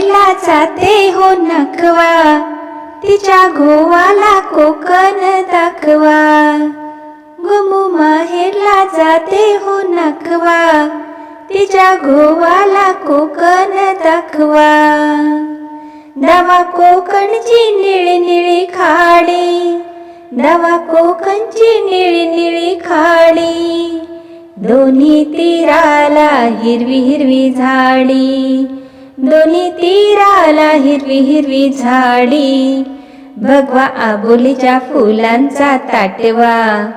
माहेरला जाते हो नखवा. तिच्या गोवाला कोकण दाखवा. गुमू माहेरला जाते हो नखवा. तिच्या गोवाला कोकण दाखवा. दवा कोकणची निळी निळी खाडी. दवा कोकणची निळी निळी खाडी. दोन्ही तीराला हिरवी हिरवी झाडी. दोन्ही तीराला हिरवी हिरवी झाडी. भगवा आबोलीच्या फुलांचा ताटवा.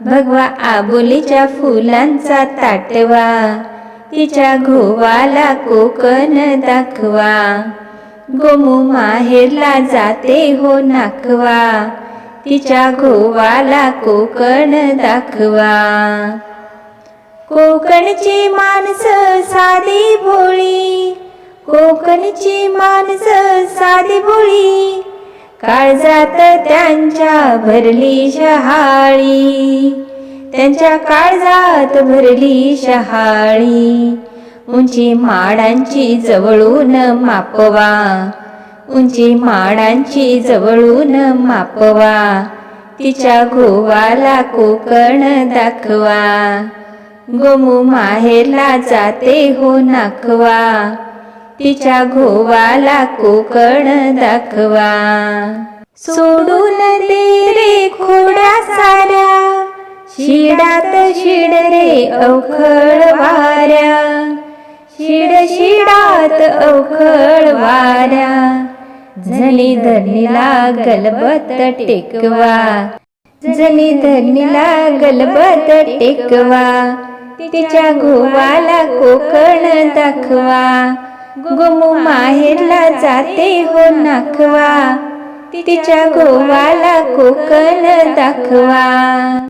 भगवा आबोलीच्या फुलांचा ताटवा. तिच्या घोवाला कोकण दाखवा. गोमू माहेरला जाते हो नाखवा तिच्या घोवाला कोकण दाखवा. कोकणची माणसं साधी भोळी. त्यांची माणस साधी बोळी. काळजात त्यांच्या भरली शहाळी. त्यांच्या काळजात भरली शहाळी. उंची माडांची जवळून मापवा. उंची माडांची जवळून मापवा. तिच्या गोवाला कोकण दाखवा. गोमू माहेरला जाते हो नाखवा. तिच्या घोवाला कोकण दाखवा. सोडून दे रे खोड्या साऱ्या शिडात शिड रे अवखळ वाऱ्या. शिड शिडात अवखळ वाऱ्या झणी धरणीला गलबत टेकवा. जणी धरणीला गलबत टेकवा तिच्या घोवाला कोकण दाखवा. गोमू माहेरला जाते हो नाखवा. तिच्या गोवाला कोकण दाखवा.